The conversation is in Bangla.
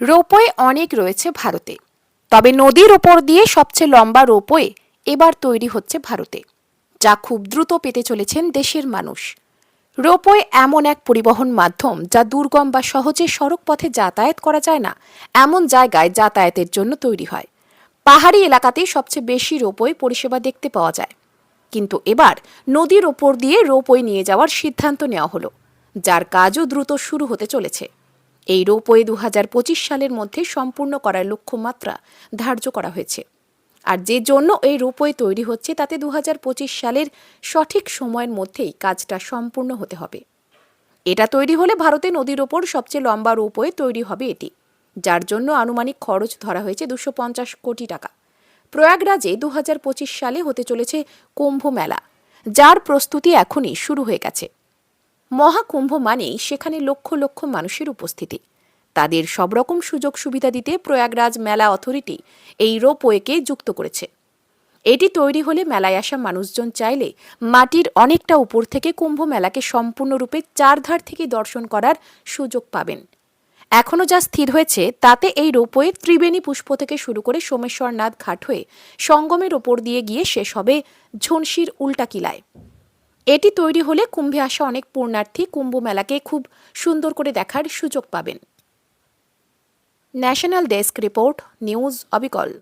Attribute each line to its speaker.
Speaker 1: রোপওয়ে অনেক রয়েছে ভারতে। তবে নদীর ওপর দিয়ে সবচেয়ে লম্বা রোপওয়ে এবার তৈরি হচ্ছে ভারতে, যা খুব দ্রুত পেতে চলেছেন দেশের মানুষ। রোপওয়ে এমন এক পরিবহন মাধ্যম যা দুর্গম বা সহজে সড়ক পথে যাতায়াত করা যায় না, এমন জায়গায় যাতায়াতের জন্য তৈরি হয়। পাহাড়ি এলাকাতেই সবচেয়ে বেশি রোপওয়ে পরিষেবা দেখতে পাওয়া যায়। কিন্তু এবার নদীর ওপর দিয়ে রোপওয়ে নিয়ে যাওয়ার সিদ্ধান্ত নেওয়া হলো, যার কাজও দ্রুত শুরু হতে চলেছে। এই রোপওয়ে দু হাজার পঁচিশ সালের মধ্যে সম্পূর্ণ করার লক্ষ্যমাত্রা ধার্য করা হয়েছে। আর যে জন্য এই রোপওয়ে তৈরি হচ্ছে, তাতে দু হাজার পঁচিশ সালের সঠিক সময়ের মধ্যেই কাজটা সম্পূর্ণ হতে হবে। এটা তৈরি হলে ভারতে নদীর ওপর সবচেয়ে লম্বা রোপওয়ে তৈরি হবে এটি, যার জন্য আনুমানিক খরচ ধরা হয়েছে দুশো কোটি টাকা। প্রয়াগরাজে দু হাজার পঁচিশ সালে হতে চলেছে কুম্ভ মেলা, যার প্রস্তুতি এখনই শুরু হয়ে গেছে। মহাকুম্ভ মানেই সেখানে লক্ষ লক্ষ মানুষের উপস্থিতি। তাদের সব রকম সুযোগ সুবিধা দিতে প্রয়াগরাজ মেলা অথরিটি এই রোপওয়েকে যুক্ত করেছে। এটি তৈরি হলে মেলায় আসা মানুষজন চাইলে মাটির অনেকটা উপর থেকে কুম্ভ মেলাকে সম্পূর্ণরূপে চারধার থেকে দর্শন করার সুযোগ পাবেন। এখনও যা স্থির হয়েছে, তাতে এই রোপওয়ে ত্রিবেণী পুষ্প থেকে শুরু করে সোমেশ্বরনাথ ঘাট হয়ে সঙ্গমের ওপর দিয়ে গিয়ে শেষ হবে ঝুনশির উল্টা কিলায় এটি তৈরি হলে কুম্ভে আসা অনেক পূর্ণার্থী কুম্ভ মেলাকে খুব সুন্দর করে দেখার সুযোগ পাবেন। ন্যাশনাল ডেস্ক রিপোর্ট, নিউজ অবিকল।